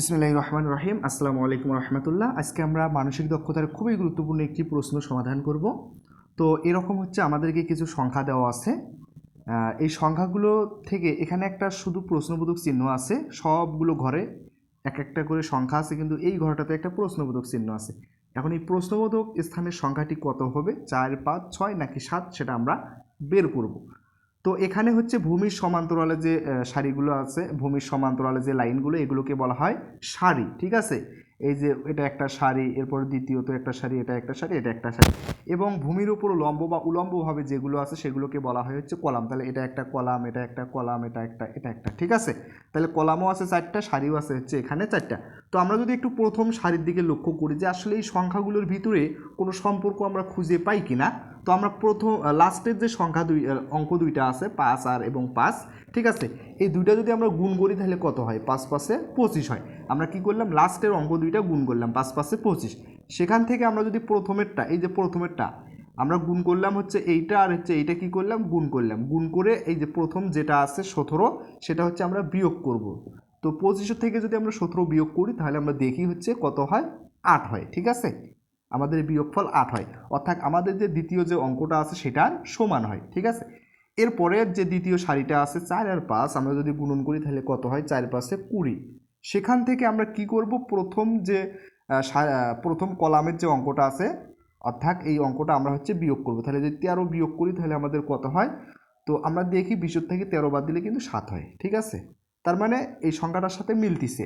ইসমিল্লাহ রহমান রহিম আসসালামু আলাইকুম রহমতুল্লাহ আজকে আমরা মানসিক দক্ষতার খুবই গুরুত্বপূর্ণ একটি প্রশ্ন সমাধান করব। তো এরকম হচ্ছে আমাদেরকে কিছু সংখ্যা দেওয়া আছে। এই সংখ্যাগুলো থেকে এখানে একটা শুধু প্রশ্নবোধক চিহ্ন আছে। সবগুলো ঘরে এক একটা করে সংখ্যা আছে, কিন্তু এই ঘরটাতে একটা প্রশ্নবোধক চিহ্ন আছে। এখন এই প্রশ্নবোধক স্থানের সংখ্যাটি কত হবে? চার, পাঁচ, ছয় নাকি সাত, সেটা আমরা বের করব। তো এখানে হচ্ছে ভূমির সমান্তরালে যে সারিগুলো আছে, ভূমির সমান্তরালে যে লাইনগুলো, এগুলোকে বলা হয় সারি, ঠিক আছে? এই যে এটা একটা সারি, এরপর দ্বিতীয়ত একটা সারি, এটা একটা সারি, এটা একটা সারি। এবং ভূমির উপর লম্ব বা উলম্বভাবে যেগুলো আছে, সেগুলোকে বলা হয় হচ্ছে কলাম। তাহলে এটা একটা কলাম, এটা একটা কলাম, এটা একটা এটা একটা, ঠিক আছে? তাহলে কলামও আছে চারটা, সারিও আছে হচ্ছে এখানে চারটা। তো আমরা যদি একটু প্রথম সারির দিকে লক্ষ্য করি যে, আসলে এই সংখ্যাগুলোর ভিতরে কোনো সম্পর্ক আমরা খুঁজে পাই কিনা তো আমরা প্রথম লাস্টের যে সংখ্যা দুই অঙ্ক দুইটা আছে, পাঁচ আর এবং পাঁচ, ঠিক আছে? এই দুইটা যদি আমরা গুণ করি, তাহলে কত হয়? পাঁচ পাশে পঁচিশ হয়। আমরা কি করলাম? লাস্টের অঙ্ক দুইটা গুণ করলাম, পাঁচ পাশে পঁচিশ। সেখান থেকে আমরা যদি প্রথমেরটা, এই যে প্রথমেরটা, আমরা গুণ করলাম হচ্ছে এইটা আর হচ্ছে এইটা কি করলাম? গুণ করলাম। গুণ করে এই যে প্রথম যেটা আছে সতেরো, সেটা হচ্ছে আমরা বিয়োগ করব। তো পঁচিশের থেকে যদি আমরা সতেরো বিয়োগ করি, তাহলে আমরা দেখি হচ্ছে কত হয়? আট হয়, ঠিক আছে? আমাদের বিয়োগফল আট হয়। অর্থাৎ আমাদের যে দ্বিতীয় যে অঙ্কটা আছে সেটার সমান হয়, ঠিক আছে? এরপরের যে দ্বিতীয় সারিটা আছে চার আর পাঁচ, আমরা যদি গুণন করি তাহলে কত হয়? চার পাঁচে কুড়ি। সেখান থেকে আমরা কি করব? প্রথম যে প্রথম কলামের যে অঙ্কটা আছে, অর্থাৎ এই অঙ্কটা আমরা হচ্ছে বিয়োগ করব। তাহলে যদি তেরো বিয়োগ করি তাহলে আমাদের কত হয়? তো আমরা দেখি বিশুর থেকে তেরো বাদ দিলে কিন্তু সাত হয়, ঠিক আছে? তার মানে এই সংখ্যাটার সাথে মিলতিছে।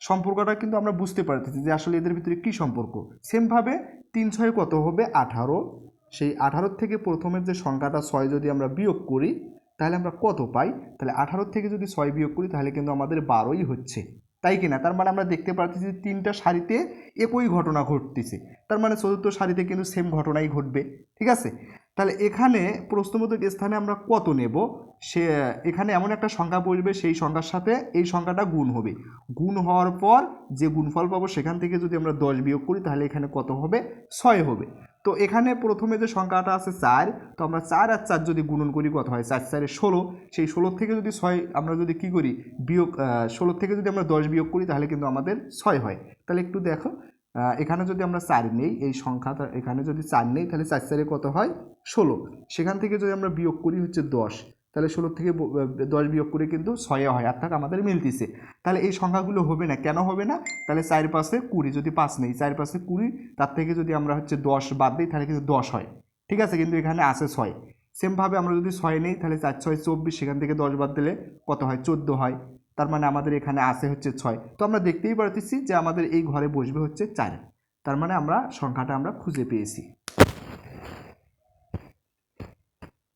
সম্পর্কটা কিন্তু আমরা বুঝতে পারতেছি যে আসলে এদের ভিতরে কী সম্পর্ক। সেমভাবে তিন ছয় কত হবে? আঠারো। সেই আঠারোর থেকে প্রথমের যে সংখ্যাটা ছয় যদি আমরা বিয়োগ করি, তাহলে আমরা কত পাই? তাহলে আঠারোর থেকে যদি ছয় বিয়োগ করি, তাহলে কিন্তু আমাদের বারোই হচ্ছে। তাই কিনা? তার মানে আমরা দেখতে পাচ্ছি যে তিনটা সারিতে একই ঘটনা ঘটতেছে। তার মানে চতুর্থ সারিতে কিন্তু সেম ঘটনাই ঘটবে। ঠিক আছে? তাহলে এখানে প্রশ্নবোধক স্থানে আমরা কত নেব? সে, এখানে এমন একটা সংখ্যা পড়বে, সেই সংখ্যার সাথে এই সংখ্যাটা গুণ হবে। গুণ হওয়ার পর যে গুণফল পাবো সেখান থেকে যদি আমরা দশ বিয়োগ করি, তাহলে এখানে কত হবে? ছয় হবে। তো এখানে প্রথমে যে সংখ্যাটা আছে চার, তো আমরা চার আর চার যদি গুণন করি, কত হয়? চার, চারে ষোলো। সেই ষোলোর থেকে যদি ছয়, আমরা যদি কি করি? বিয়োগ ষোলোর থেকে যদি আমরা দশ বিয়োগ করি, তাহলে কিন্তু আমাদের ছয় হয়। তাহলে একটু দেখো। এখানে যদি আমরা চার নেই, এই সংখ্যাটা এখানে যদি চার নেই, তাহলে চার চারে কত হয়? ষোলো। সেখান থেকে যদি আমরা বিয়োগ করি হচ্ছে দশ, তাহলে ষোলো থেকে দশ বিয়োগ করে কিন্তু ছয়ে হয়, অর্থাৎ আমাদের মিলতিছে। তাহলে এই সংখ্যাগুলো হবে না? কেন হবে না? তাহলে চার পাশে কুড়ি, যদি পাঁচ নেই, চার পাশে কুড়ি, তার থেকে যদি আমরা হচ্ছে দশ বাদ দিই, তাহলে কিন্তু দশ হয়। ঠিক আছে? কিন্তু এখানে আছে ছয়। সেমভাবে আমরা যদি ছয় নেই, তাহলে চার, ছয়, চব্বিশ, সেখান থেকে দশ বাদ দিলে কত হয়? চোদ্দ হয়। তার মানে আমাদের এখানে আসে হচ্ছে ছয়। তো আমরা দেখতেই পারতেছি যে আমাদের এই ঘরে বসবে হচ্ছে চার। তার মানে আমরা সংখ্যাটা আমরা খুঁজে পেয়েছি।